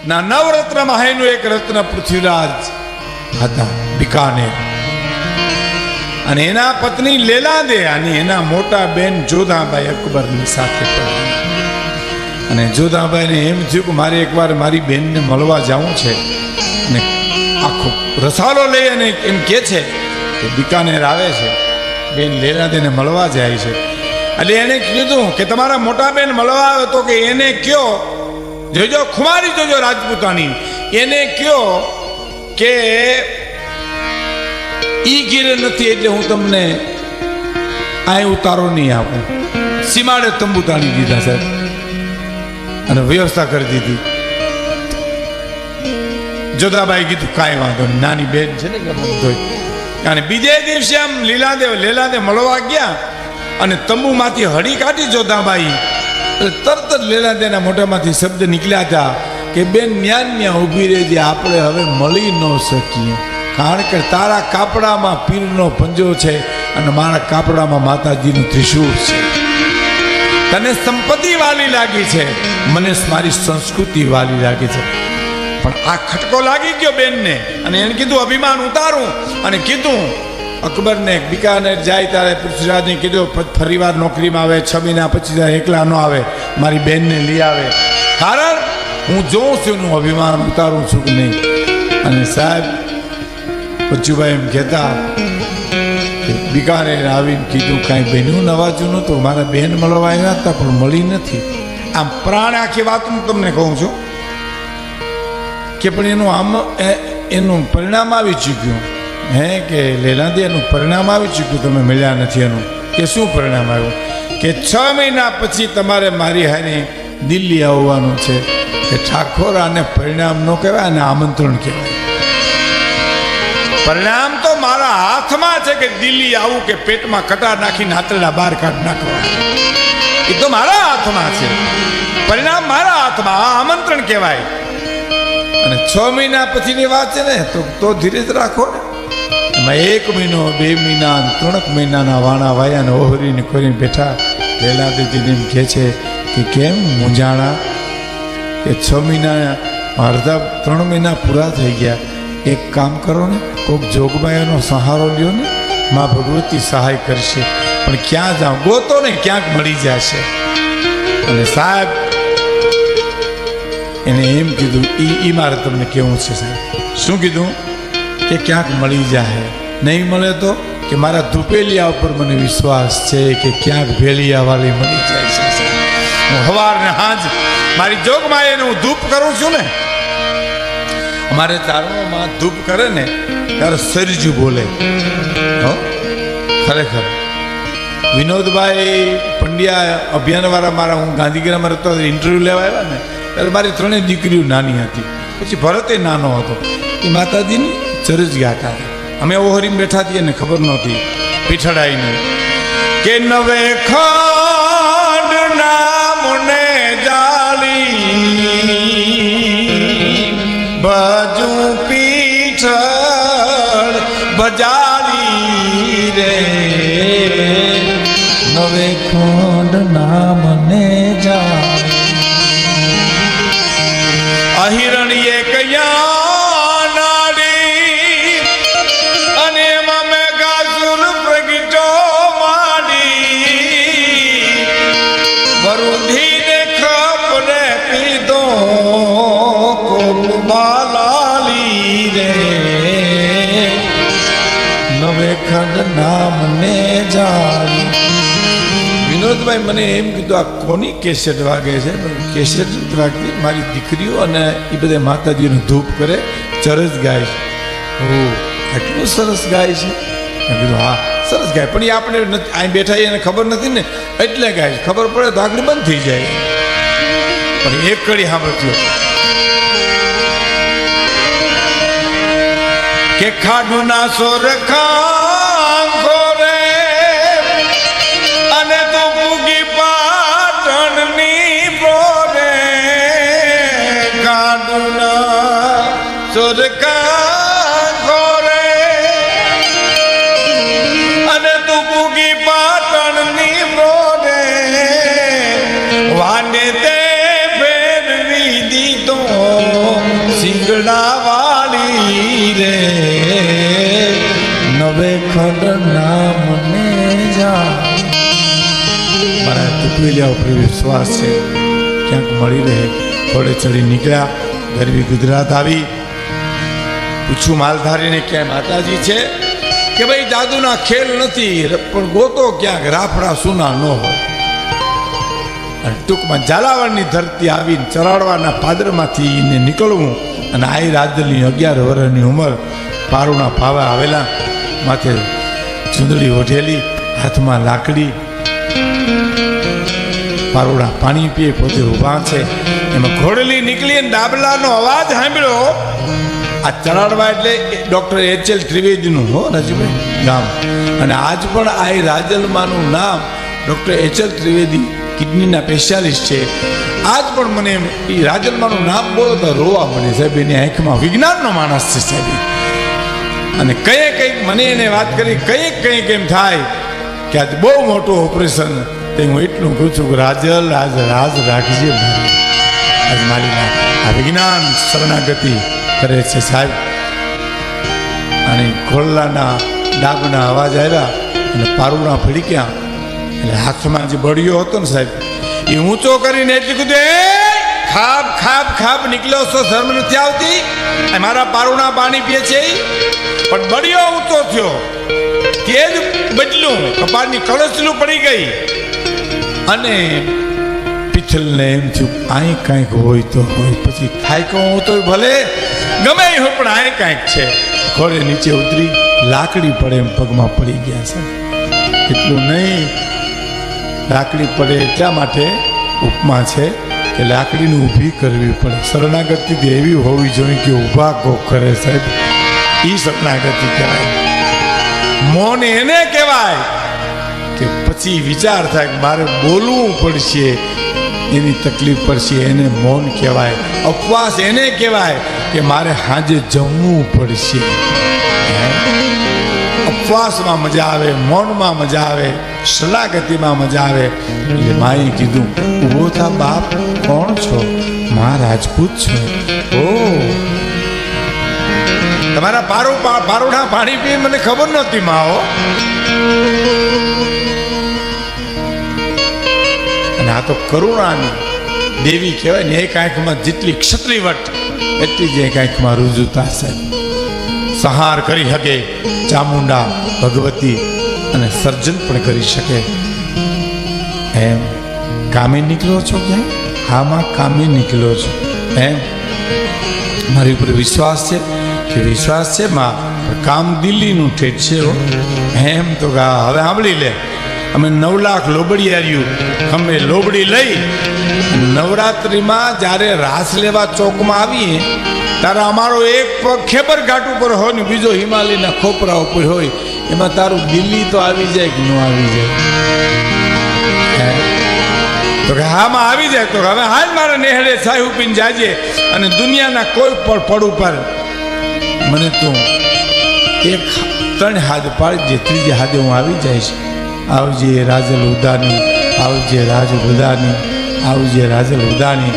ના નવરત્ન માહેનું એક રત્ન પૃથ્વીરાજ હતા બિકાનેર અને એના પત્ની લેલા દે અને એના મોટા બેન જોધાબાઈ અકબરની સાથે અને જોધાબાઈને એમ થયું કે મારે એકવાર મારી બેનને મળવા જવું છે અને આખો રસાલો લઈ અને એમ કે છે કે બિકાનેર આવે છે બેન લેલાદેને મળવા જાય છે એટલે એને કીધું કે તમારા મોટા બેન મળવા આવે તો કે એને કયો જોજો, ખુમારી જોજો રાજપૂતાની. એને કયો કે ઈ ગીરે નથી એટલે હું તમને આ ઉતારો નહીં આપું. સીમાડે તંબુ તાણી દીધા, સાહેબ. અને વ્યવસ્થા કરી દીધી. જોધાબાઈ કીધું, કાંઈ વાંધો નહીં, નાની બેન છે ને અને બીજે દિવસે આમ લીલાદેવ લીલાદેવ મળવા ગયા અને તંબુમાંથી હળી કાઢી જોધાબાઈ એટલે તરત જ લેલા તેના મોઢામાંથી શબ્દ નીકળ્યા હતા કે, બેન ન્યાન ન્યા ઊભી રહેજે, આપણે હવે મળી ન શકીએ. કારણ કે તારા કાપડામાં પીરનો પંજો છે અને મારા કાપડામાં માતાજીનું ત્રિશૂળ છે. તને સંપત્તિ વાલી લાગી છે. મને મારી સંસ્કૃતિ વાલી લાગી છે. પણ આ ખટકો લાગી ગયો બેનને. અને એને કીધું, અભિમાન ઉતારું. અને કીધું અકબરને બિકાનેર જાય ત્યારે પૃથ્વીરાજને કીધું ફરીવાર નોકરીમાં આવે, છ મહિના પછી ત્યારે એકલા ન આવે, મારી બેનને લઈ આવે. કારણ હું જોઉં છું એનું અભિમાન ઉતારું છું કે નહીં. અને સાહેબ, બચ્ચુભાઈ એમ કહેતા બિકાનેર આવીને કીધું, કાંઈ બન્યું નવાજું નહોતું, મારા બેન મળવા આવ્યા હતા, પણ મળી નથી. આમ પ્રાણ આખી વાત હું તમને કહું છું કે, પણ એનું આમ એનું પરિણામ આવી ચૂક્યું. હે કે લેલાદી એનું પરિણામ આવી ચૂક્યું તમે મળ્યા નથી એનું? કે શું પરિણામ આવ્યું? કે છ મહિના પછી તમારે મારી હારી દિલ્હી આવવાનું છે. કે ઠાકોર આને પરિણામ ન કહેવાય અને આમંત્રણ કહેવાય. પરિણામ તો મારા હાથમાં છે કે દિલ્હી આવું કે પેટમાં કટા નાખીને હાથડા બહાર કાઢ નાખવા. એ તો મારા હાથમાં છે. પરિણામ મારા હાથમાં, આ આમંત્રણ કહેવાય. અને છ મહિના પછીની વાત છે ને, તો તો ધીરજ રાખો ને. એમાં એક મહિનો, બે મહિના ત્રણક મહિનાના વાણા વાયા ને ઓહરીને કરીને બેઠા. પહેલા દીદીને એમ કહે છે કે કેમ મૂંઝાણા? કે છ મહિના, અડધા, ત્રણ મહિના પૂરા થઈ ગયા. એક કામ કરો ને કોઈક જોગમાયાનો સહારો લ્યો ને, માં ભગવતી સહાય કરશે. પણ ક્યાં જાઓ ગોતો ને, ક્યાંક મળી જશે. અને સાહેબ, એને એમ કીધું એ ઈ મારે તમને કેવું છે સાહેબ. શું કીધું? કે ક્યાંક મળી જાય નહીં મળે તો કે મારા ધૂપેલિયા ઉપર મને વિશ્વાસ છે કે ક્યાંક ભેલિયા વાળી મળી જાય છે. હું હવાર ને હાજ મારી જોગમાં એને હું ધૂપ કરું છું ને. અમારે ચારણોમાં ધૂપ કરે ને, ત્યારે સરજુ બોલે. હો, ખરેખર. વિનોદભાઈ પંડ્યા અભિયાનવાળા મારા, હું ગાંધીગ્રામમાં રહેતો ઇન્ટરવ્યૂ લેવા આવ્યા ને, ત્યારે મારી ત્રણેય દીકરીઓ નાની હતી. પછી ભરતે નાનો હતો. એ માતાજીની ચરજ ગાતા. હતા અમે ઓહરીમ બેઠા હતી એને ખબર નહોતી. પીઠડાઈની. કે નવે ખાંડ નામને જાળી, બાજુ પીઠળ બજારી રે. ખંડ નામને જાળી વિનોદભાઈ મને એમ કીધું, આ કોની કેસેટ વાગે છે? કેસેટ વાગતી, મારી દીકરીઓ અને એ બધા માતાજીનો ધૂપ કરે, ચરસ ગાય છે. એટલું સરસ ગાય છે? મેં કીધું, હા, સરસ ગાય. પણ એ આપણે અહીં બેઠા એને ખબર નથી ને, એટલે ગાય છે. ખબર પડે તો બંધ થઈ જાય. પણ એક કડી સાંભળજો. કે ખાડુના સોર સોર ખાંખો રે અને તું પૂગી પાટણની બોરે વાને તે ફેરવી દીધો રે. નવે ખડના મને જા મારા ટુકવેલિયા ઉપર વિશ્વાસ છે. ક્યાંક મળી રહે. ઘોડે ચડી નીકળ્યા. ગરવી ગુજરાત આવી. પૂછું, માલધારીને ક્યાંય માતાજી છે? કે ભાઈ જાદુના ખેલ નથી, પણ ગોતો ક્યાંક રાફડા સુના ન હોય. અને ટૂંકમાં ઝાલાવાડની ધરતી આવીને ચરાડવાના પાદરમાંથી એને નીકળવું અને આઈ રાજની અગિયાર વર્ષની ઉંમર પારુના ભાવા આવેલા, માથે ચૂંદડી ઓઢેલી, હાથમાં લાકડી. પારુડા પાણી પીએ, પોતે ઊભા છે. એમાં ઘોડલી નીકળી અને ડાબલાનો અવાજ સાંભળ્યો. આ ચણાડવા એટલે ડૉક્ટર એચ એલ ત્રિવેદીનું, હો રાજુભાઈ ગામ. અને આજ પણ આ રાજલમાનું નામ ડૉક્ટર એચ એલ ત્રિવેદી કિડનીના સ્પેશિયાલિસ્ટ છે. આજ પણ મને એ રાજલમાનું નામ બોલો તો રોવા મને સાહેબ, એની આંખમાં વિજ્ઞાનનો માણસ છે, સાહેબ અને કઈ કંઈક મને એને વાત કરી કંઈક કંઈક એમ થાય કે આજે બહુ મોટું ઓપરેશન. તે હું એટલું કહું છું કે રાજલ રાજ રાજ રાખજે. આજ મારી આ વિજ્ઞાન શરણાગતિ. કરે છે સાહેબ. અને ખોલ્લાના ડાબના અવાજ આવ્યા અને પારુણા ફીડક્યા એટલે હાથમાં જે બળિયો હતો ને સાહેબ, એ ઊંચો કરીને એટલી કીધું એ ખાબ ખાબ ખાબ નીકળ્યો છો ધર્મ નથી આવતી? મારા પારુણા પાણી પીએ છે પણ બળિયો ઊંચો થયો. તે જ બદલું, કપાળની કળસલું પડી ગઈ. અને પિથલને એમ થયું, કાંઈ કાંઈક હોય તો હોય, પછી થાય કહું તો ભલે. ગમે એ હોય, પણ આય કાંઈક છે. ઘોડે નીચે ઉતરી, લાકડી પડે એમ પગમાં પડી ગયા છે. એટલું નહીં, લાકડી પડે એટલા માટે ઉપમા છે કે લાકડીને ઊભી કરવી પડે. શરણાગતિ એવી હોવી જોઈએ કે ઊભા કો કરે સાહેબ. એ શરણાગતિ કહેવાય. મોન એને કહેવાય કે પછી વિચાર થાય કે મારે બોલવું પડશે. એની તકલીફ પડશે, એને મૌન કહેવાય અપવાસ એને કહેવાય કે મારે હાજે જમવું પડશે. અપવાસમાં મજા આવે, મૌનમાં મજા આવે શલાગતિમાં મજા આવે. એટલે માએ કીધું ઊભો થા બાપ, કોણ છો? મા રાજપૂત છો. ઓ. તમારા પારો પા- પારોડા પાણી પી, મને ખબર નહોતી માઓ અને આ તો કરુણાની દેવી કહેવાય ને, એક આંખમાં જેટલી ક્ષત્રિવટ એટલી જ એક આંખમાં રુજુતા છે સંહાર કરી શકે ચામુંડા, ભગવતી અને સર્જન પણ કરી શકે. એમ, કામે નીકળો છો ક્યાં હા માં કામે નીકળ્યો છો. એમ, મારી ઉપર વિશ્વાસ છે? કે વિશ્વાસ છે? માં કામ દિલ્હીનું ઠેઠ છે. એમ તો હવે સાંભળી લે. અમે નવ લાખ લોબડી આવ્યું અમે લોબડી લઈ નવરાત્રિમાં જ્યારે રાસ લેવા ચોકમાં આવીએ, ત્યારે અમારો એક પગ ખેબર ઘાટ ઉપર હોય ને બીજો હિમાલયના ખોપરા ઉપર હોય. એમાં તારું દિલ્હી તો આવી જાય કે ન આવી જાય? તો કે હામાં આવી જાય તો હવે હાલ મારે નેહડે સાહેબ પીને જાજે અને દુનિયાના કોઈ પણ પડ ઉપર મને તું એક ત્રણ હાથ પાડજે ત્રીજે હાથે હું આવી જઈશ. આવજે રાજલ ઉદાની, આવજે રાજ ઉદાની, આવજે રાજલ ઉદાની.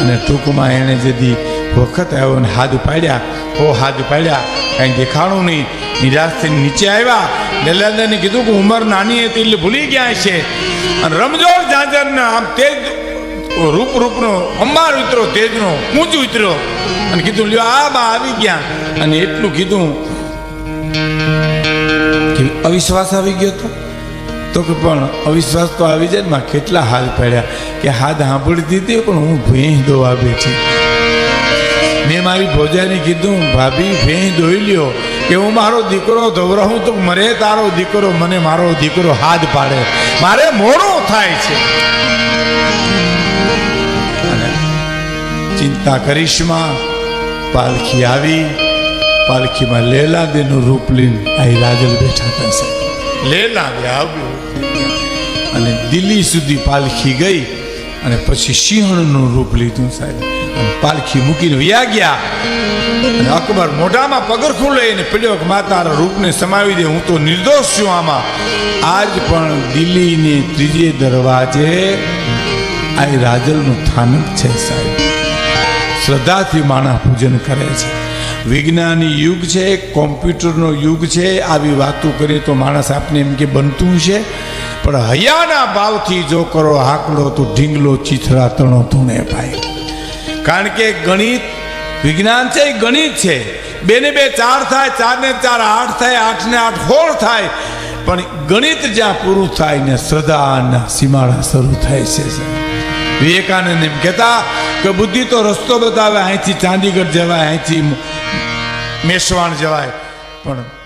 અને ટૂંકમાં એણે જેથી વખત આવ્યો અને હાથ પાડ્યા, હો હાથ પાડ્યા, કાંઈ દેખાણું નહીં. નિરાશ થઈને નીચે આવ્યા. લલાદાને કીધું કે ઉંમર નાની હતી એટલે ભૂલી ગયા છે. અને રમજો જાજરને આમ તેજ રૂપ રૂપનો, અંબાર ઉતરો તેજનો, ઊંચ ઉતર્યો. અને કીધું, લ્યો, આ બા આવી ગયા. અને એટલું કીધું અવિશ્વાસ આવી ગયો તો? તો કે પણ અવિશ્વાસ તો આવી જાય ને, માં કેટલા હાથ પડ્યા કે હાથ સાંભળી હતી પણ હું ભેંસ દોવા બેઠી. મેં મારી ભોજાને કીધું, ભાભી, ભેંસ દોઈ લ્યો. કે હું મારો દીકરો ધવરાઉં તો મરે તારો દીકરો, મને મારો દીકરો હાથ પાડે. મારે મોડું થાય છે. ચિંતા કરીશમાં પાલખી આવી, પાલખીમાં લેલાદેનું રૂપ લઈને અહીં રાજલ બેઠા હતા સાહેબ. લેલાદે આવ્યું. અને દિલ્હી સુધી પાલખી ગઈ અને પછી સિંહણનું રૂપ લીધું સાહેબ. પાલખી મૂકીને વ્યા ગયા. અને અકબર મોઢામાં પગરખું લઈને પડ્યો કે મા તારા રૂપને સમાવી દે. હું તો નિર્દોષ છું આમાં. આજ પણ દિલ્હીને ત્રીજે દરવાજે આ રાજલનું સ્થાનક છે સાહેબ. શ્રદ્ધાથી માણસ પૂજન કરે છે. વિજ્ઞાની યુગ છે, કોમ્પ્યુટરનો યુગ છે, આવી વાતો કરીએ તો માણસ આપને એમ કે બનતું છે. પણ હૈયાના ભાવથી જો કરો હાકડો તો ઢીંગલો ચીથરા તણો ધૂણે ભાઈ. કારણ કે ગણિત વિજ્ઞાન છે, એ ગણિત છે. બે ને બે ચાર થાય ચાર ને ચાર આઠ થાય આઠ ને આઠ હોળ થાય. પણ ગણિત જ્યાં પૂરું થાય ને શ્રદ્ધાના સીમાડા શરૂ થાય છે વિવેકાનંદ એમ કહેતા કે બુદ્ધિ તો રસ્તો બતાવે, અહીંથી ચાંદીગઢ જવાય, અહીંથી મેસવાણ જવાય પણ